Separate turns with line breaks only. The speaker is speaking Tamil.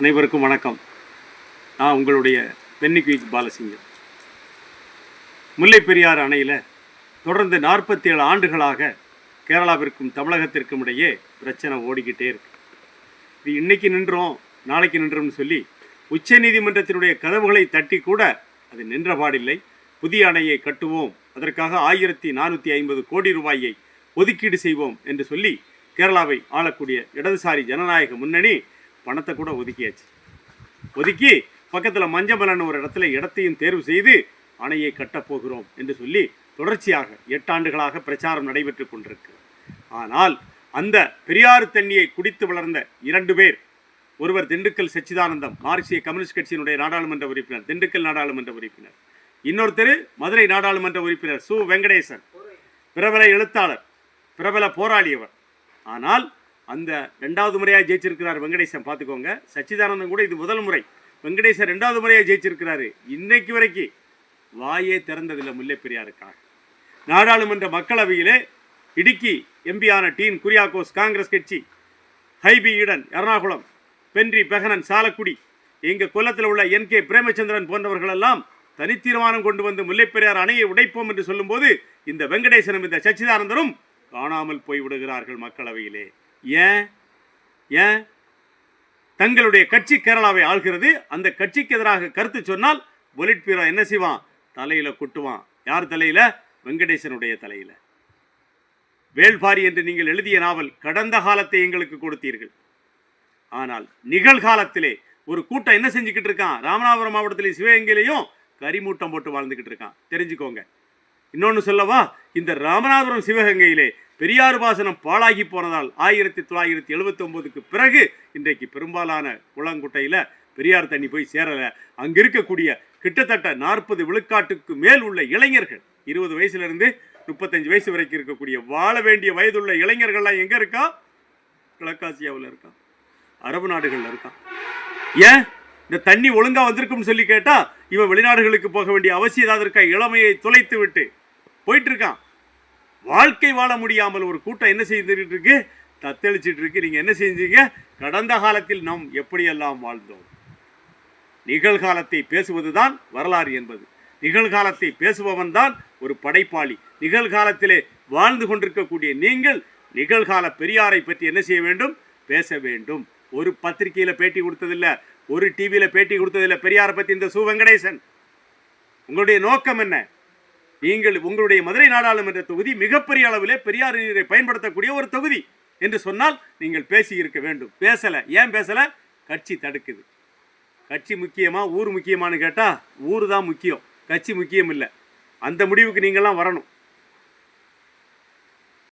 அனைவருக்கும் வணக்கம். நான் உங்களுடைய பென்னிக்விக் பாலசிங்கம். முல்லை பெரியார் அணையில் தொடர்ந்து நாற்பத்தி ஏழு ஆண்டுகளாக கேரளாவிற்கும் தமிழகத்திற்கும் இடையே பிரச்சனை ஓடிக்கிட்டே இருக்கு. இது இன்னைக்கு நின்றோம் நாளைக்கு நின்றோம்னு சொல்லி உச்சநீதிமன்றத்தினுடைய கதவுகளை தட்டி கூட அது நின்றபாடில்லை புதிய அணையை கட்டுவோம் அதற்காக ஆயிரத்தி நானூற்றி ஐம்பது கோடி ரூபாயை ஒதுக்கீடு செய்வோம் என்று சொல்லி கேரளாவை ஆளக்கூடிய இடதுசாரி ஜனநாயக முன்னணி பணத்தை கூட ஒதுக்கியாச்சு. ஒதுக்கி பக்கத்தில் மஞ்சமலன் ஒரு இடத்துல இடத்தையும் தேர்வு செய்து அணையை கட்டப்போகிறோம் என்று சொல்லி தொடர்ச்சியாக எட்டாண்டுகளாக பிரச்சாரம் நடைபெற்று கொண்டிருக்கு. ஆனால் அந்த பெரியாறு தண்ணியை குடித்து வளர்ந்த இரண்டு பேர் ஒருவர் திண்டுக்கல் சச்சிதானந்தம் மார்க்சிய கம்யூனிஸ்ட் கட்சியினுடைய நாடாளுமன்ற உறுப்பினர் திண்டுக்கல் நாடாளுமன்ற உறுப்பினர். இன்னொருத்தர் மதுரை நாடாளுமன்ற உறுப்பினர் சு. வெங்கடேசன். பிரபல எழுத்தாளர் பிரபல போராளியவர். ஆனால் அந்த ரெண்டாவது முறையாக ஜெயிச்சிருக்கிறார் வெங்கடேசன் பார்த்துக்கோங்க. சச்சிதானந்தம் கூட இது முதல் முறை. வெங்கடேசன் ரெண்டாவது முறையாக ஜெயிச்சிருக்கிறாரு. இன்னைக்கு வரைக்கும் வாயே திறந்ததில்லை முல்லைப்பெரியாருக்காக நாடாளுமன்ற மக்களவையிலே இடுக்கி எம்பியான டீன் குரியாக்கோஸ் காங்கிரஸ் கட்சி ஹைபி ஈடன் எர்ணாகுளம் பென்றி பெகனன் சாலக்குடி எங்கள் கொல்லத்தில் உள்ள என் கே பிரேமச்சந்திரன் போன்றவர்களெல்லாம் தனித்தீர்மானம் கொண்டு வந்து முல்லைப்பெரியார் அணையை உடைப்போம் என்று சொல்லும்போது இந்த வெங்கடேசனும் இந்த சச்சிதானந்தனும் காணாமல் போய் விடுகிறார்கள் மக்களவையிலே. ஏன்? ஏன்? தங்களுடைய கட்சி கேரளாவை ஆள்கிறது. அந்த கட்சிக்கு எதிராக கருத்து சொன்னால் பொலிட் பீரோ என்ன செய்வான்? தலையில குட்டுவான். யார் தலையில? வெங்கடேசனுடைய தலையில. வேள்பாரி என்று நீங்கள் எழுதிய நாவல் கடந்த காலத்தை எங்களுக்கு கொடுத்தீர்கள். ஆனால் நிகழ்காலத்திலே ஒரு கூட்டம் என்ன செஞ்சுக்கிட்டு இருக்கான்? ராமநாதபுரம் மாவட்டத்திலே சிவகங்கையிலையும் கரிமூட்டம் போட்டு வாழ்ந்துக்கிட்டு இருக்கான். தெரிஞ்சுக்கோங்க. இன்னொன்று சொல்லவா? இந்த ராமநாதபுரம் சிவகங்கையிலே பெரியார் பாசனம் பாழாகி போனதால் ஆயிரத்தி தொள்ளாயிரத்தி எழுபத்தி ஒன்பதுக்கு பிறகு இன்றைக்கு பெரும்பாலான குளங்குட்டையில் பெரியார் தண்ணி போய் சேரலை. அங்கே இருக்கக்கூடிய கிட்டத்தட்ட நாற்பது விழுக்காட்டுக்கு மேல் உள்ள இளைஞர்கள் இருபது வயசுலேருந்து முப்பத்தஞ்சு வயசு வரைக்கும் இருக்கக்கூடிய வாழ வேண்டிய வயதுள்ள இளைஞர்கள்லாம் எங்கே இருக்கா? கிழக்காசியாவில் இருக்கான் அரபு நாடுகளில் இருக்கான் ஏன்? இந்த தண்ணி ஒழுங்கா வந்திருக்கும்னு சொல்லி கேட்டா இவன் வெளிநாடுகளுக்கு போக வேண்டிய அவசியம் ஏதாவது இருக்கா? இளமையை தொலைத்து விட்டு போயிட்டு இருக்கான். வாழ்க்கை வாழ முடியாமல் ஒரு கூட்டம் என்ன செய்துட்டு இருக்கு தத்தளிச்சிட்டு இருக்கு நீங்க என்ன செஞ்சீங்க? கடந்த காலத்தில் நாம் எப்படியெல்லாம் வாழ்ந்தோம்? நிகழ்காலத்தை பேசுவதுதான் வரலாறு என்பது. நிகழ்காலத்தை பேசுபவன் தான் ஒரு படைப்பாளி. நிகழ்காலத்திலே வாழ்ந்து கொண்டிருக்கக்கூடிய நீங்கள் நிகழ்கால பெரியாரை பற்றி என்ன செய்ய வேண்டும்? பேச வேண்டும். ஒரு பத்திரிகையில் பேட்டி கொடுத்ததில்ல ஒரு டிவியில் பேட்டி கொடுத்ததில்ல பெரியாரை பற்றி இந்த சு. வெங்கடேசன். உங்களுடைய நோக்கம் என்ன? நீங்கள் உங்களுடைய மதுரை நாடாளுமன்ற தொகுதி மிகப்பெரிய அளவிலே பெரியார் நீரை பயன்படுத்தக்கூடிய ஒரு தொகுதி என்று சொன்னால் நீங்கள் பேசி இருக்க வேண்டும். பேசலை. ஏன் பேசலை? கட்சி தடுக்குது. கட்சி முக்கியமா? ஊர் முக்கியமான்னு கேட்டால் ஊர் தான் முக்கியம். கட்சி முக்கியம் இல்லை. அந்த முடிவுக்கு நீங்கள்லாம் வரணும்.